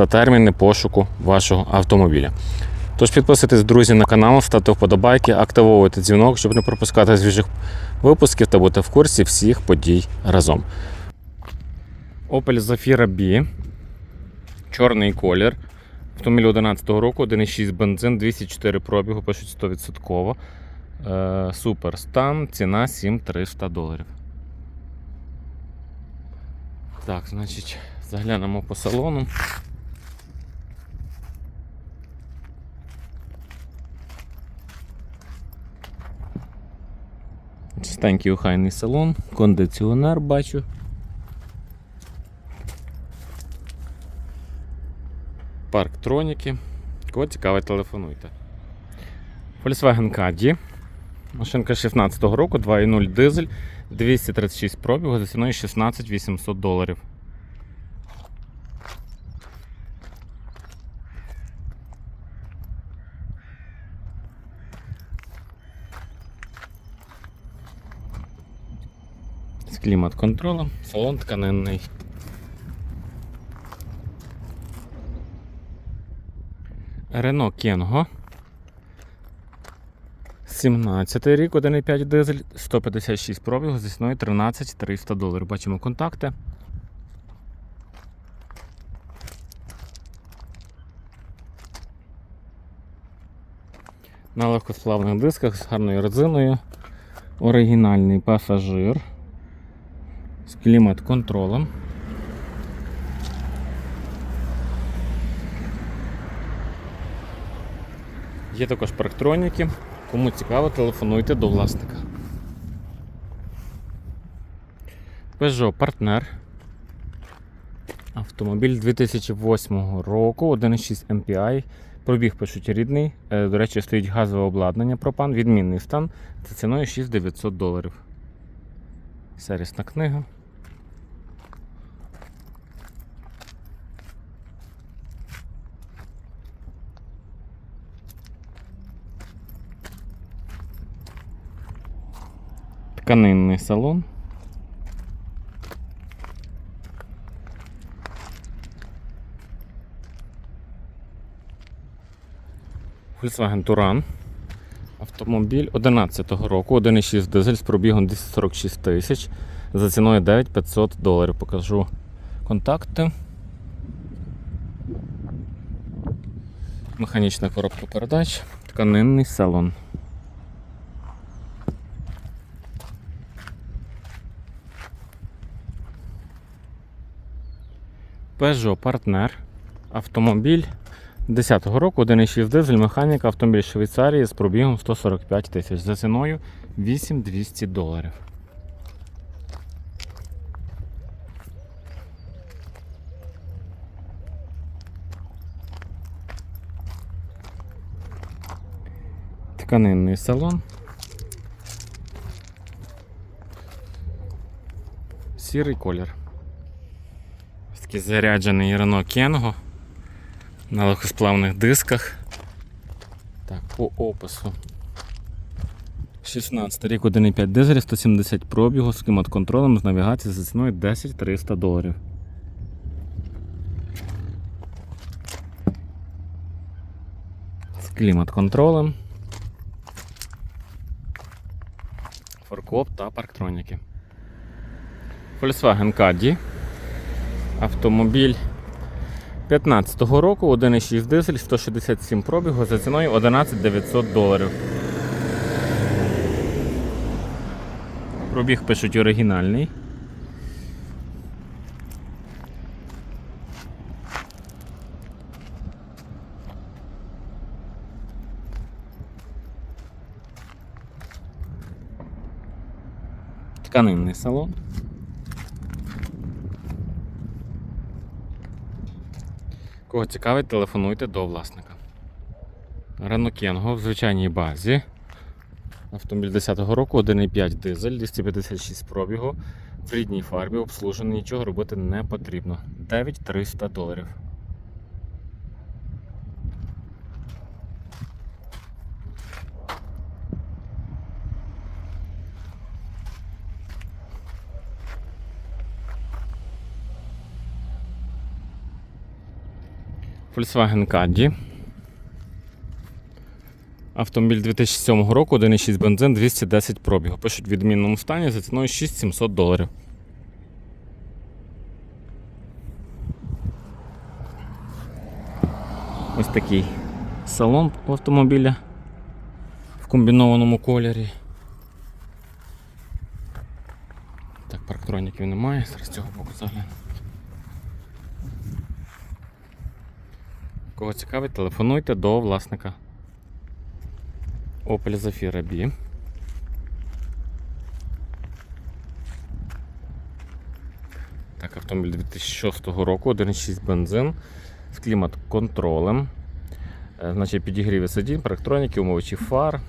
та терміни пошуку вашого автомобіля. Тож підписуйтесь, друзі, на канал, ставте вподобайки, активовуйте дзвінок, щоб не пропускати свіжих випусків та бути в курсі всіх подій разом. Opel Zafira B. Чорний колір. Автомобіль 11 року, 1,6 бензин, 204 пробігу, пишуть 100%. Е, супер стан, ціна 7300 доларів. Так, значить, заглянемо по салону. Чистенький охайний салон, кондиціонер бачу. Парктроніки. Кого цікавить, телефонуйте. Volkswagen Caddy. Машинка 16-го року, 2.0 дизель, 236 пробігу за ціною 16 800 доларів. З клімат-контролем, салон тканинний. Renault Кенго. 17 рік, 1,5 дизель, 156 пробігу зі ціною 13 300 доларів. Бачимо контакти. На легкосплавних дисках з гарною резиною. Оригінальний пасажир з клімат-контролем. Є також парктроніки. Кому цікаво, телефонуйте до власника. Peugeot Partner. Автомобіль 2008 року, 1,6 MPI. Пробіг пишуть рідний. Е, До речі, стоїть газове обладнання пропан, відмінний стан. Це ціною 6900 доларів. Сервісна книга. Тканинний салон. Volkswagen Touran. Автомобіль 11-го року, 1,6 дизель з пробігом 246 тисяч. За ціною 9500 доларів. Покажу контакти. Механічна коробка передач, тканинний салон. Peugeot Partner. Автомобіль 10-го року, 1,6 дизель, механіка, автомобіль Швейцарії з пробігом 145 тисяч. За ціною 8200 доларів. Тканинний салон. Сірий колір. Ось Такий заряджений Renault Kengo на легкосплавних дисках. Так, по опису. 16 рік 1,5 дизель, 170 пробігу з клімат-контролем з навігацією за ціною 10 300 доларів. З клімат-контролем. Форкоп та парктроніки. Volkswagen Caddy. Автомобіль 15-го року, 1,6 дизель, 167 пробігу за ціною 11 900 доларів. Пробіг пишуть оригінальний. Тканинний салон. Кого цікавить, телефонуйте до власника. Ренокенго в звичайній базі. Автомобіль 10-го року, 1,5 дизель, 256 пробігу. В рідній фарбі обслужений, нічого робити не потрібно. 9300 доларів. Volkswagen Caddy. Автомобіль 2007 року, 1,6 бензин, 210 пробігу. Пишуть в відмінному стані за ціною 6700 доларів. Ось такий салон автомобіля в комбінованому кольорі. Так, парктроніків немає, зараз цього боку загляну. Кого цікавить, телефонуйте до власника. Opel Zafira B. Так, автомобіль 2006 року, 1,6 бензин з клімат-контролем. Е, Значить, підігріві сидінь, парктроніки, умовичі фар.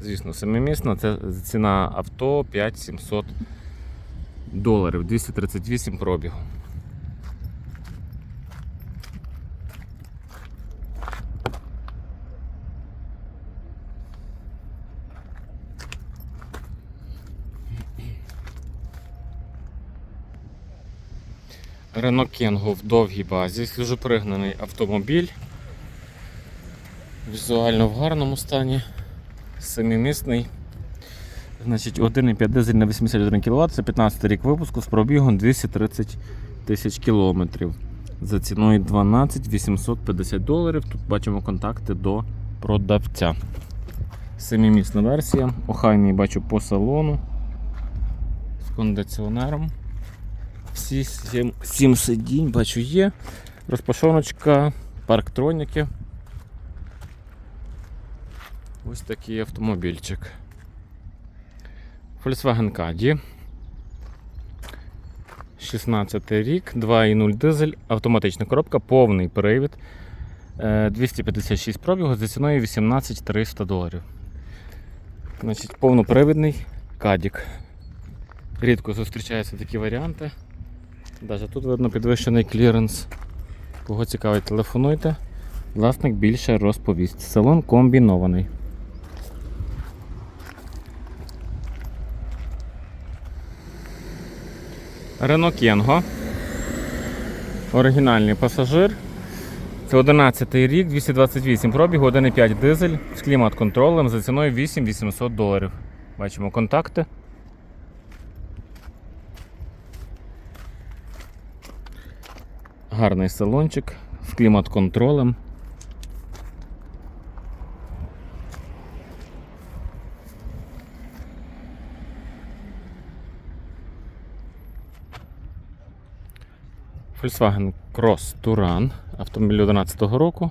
Звісно, семимісна. Це ціна авто 5700 доларів, 238 пробігу. Renault Kangoo в довгій базі, свіжопригнаний автомобіль. Візуально в гарному стані, семимісний. Значить, 1,5 дизель на 81 кВт, це 15 рік випуску з пробігом 230 тисяч кілометрів. За ціною 12 850 доларів. Тут бачимо контакти до продавця. Семимісна версія, охайний бачу по салону з кондиціонером. Всі сім, сім сидінь, бачу, є. Розпашоночка, парктроніки. Ось такий автомобільчик. Volkswagen Caddy. 16 рік, 2,0 дизель, автоматична коробка, повний привід. Е, 256 пробігу за ціною 18 300 доларів. Значить, повнопривідний кадік. Рідко зустрічаються такі варіанти. Даже тут видно підвищений кліренс. Кого цікавить, телефонуйте. Власник більше розповість. Салон комбінований. Renault Кенго. Оригінальний пасажир. Це 11 рік, 228 пробігу, 1,5 дизель з клімат-контролем за ціною 8800 доларів. Бачимо контакти. Гарний салончик з клімат-контролем. Volkswagen Cross Touran, автомобіль 2011 року.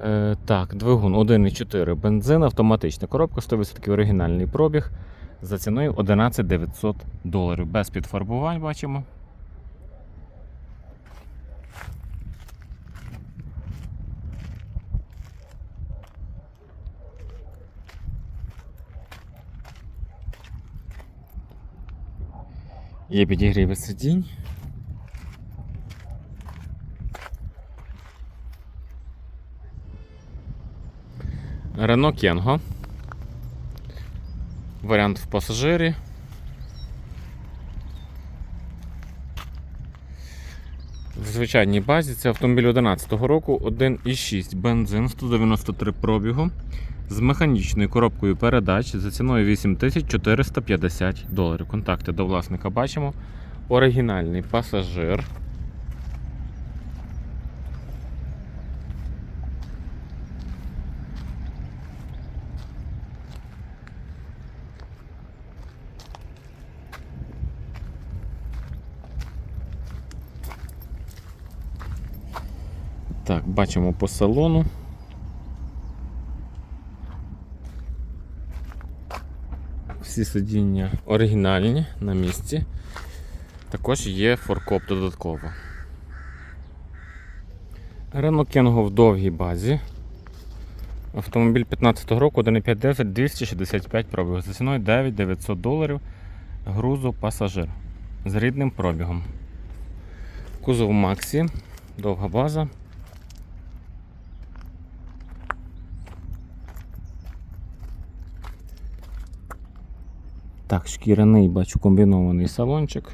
Е, так, двигун 1,4 бензин, автоматична коробка, 100% оригінальний пробіг за ціною 11 900 доларів. Без підфарбувань бачимо. Є підігріви сидінь. Рено Кенго. Варіант в пасажирі. Звичайній базі це автомобіль 2011 року, 1,6 бензин, 193 пробігу з механічною коробкою передач за ціною 8450 доларів. Контакти до власника бачимо. Оригінальний пасажир. Так, бачимо по салону. Всі сидіння оригінальні на місці. Також є форкоп додатково. Renault Кенго в довгій базі. Автомобіль 15-го року 1,5 дизель 265 пробігу. За ціною 9900 доларів грузу пасажир з рідним пробігом. Кузов Максі, довга база. Так, шкіряний бачу комбінований салончик.